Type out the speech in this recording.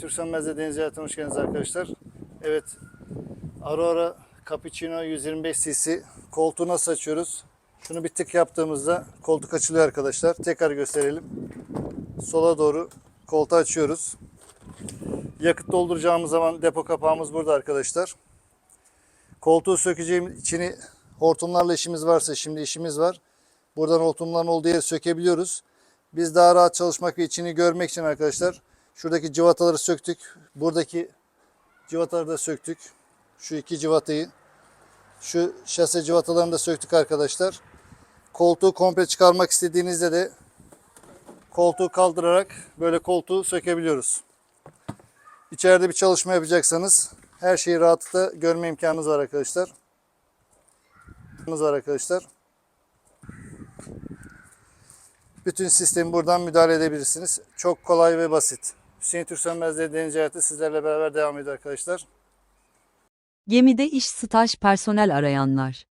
Türk Sönmez'de Deniz Hayatı'na hoş geldiniz arkadaşlar. Evet, Aurora Cappuccino 125 cc koltuğu nasıl açıyoruz? Şunu bir tık yaptığımızda koltuk açılıyor arkadaşlar. Tekrar gösterelim. Sola doğru koltuğu açıyoruz. Yakıt dolduracağımız zaman depo kapağımız burada arkadaşlar. Koltuğu sökeceğim içini hortumlarla işimiz varsa şimdi işimiz var. Buradan hortumların olduğu yeri sökebiliyoruz. Biz daha rahat çalışmak ve içini görmek için arkadaşlar şuradaki cıvataları söktük. Buradaki cıvataları da söktük. Şu iki cıvatayı. Şu şase cıvatalarını da söktük arkadaşlar. Koltuğu komple çıkarmak istediğinizde de koltuğu kaldırarak böyle koltuğu sökebiliyoruz. İçeride bir çalışma yapacaksanız her şeyi rahatlıkla görme imkanınız var arkadaşlar. İmkanınız var arkadaşlar. Bütün sistemi buradan müdahale edebilirsiniz. Çok kolay ve basit. Hüseyin Türk Sönmez'de Deniz Hayatı sizlerle beraber devam ediyor arkadaşlar. Gemide iş staj personel arayanlar.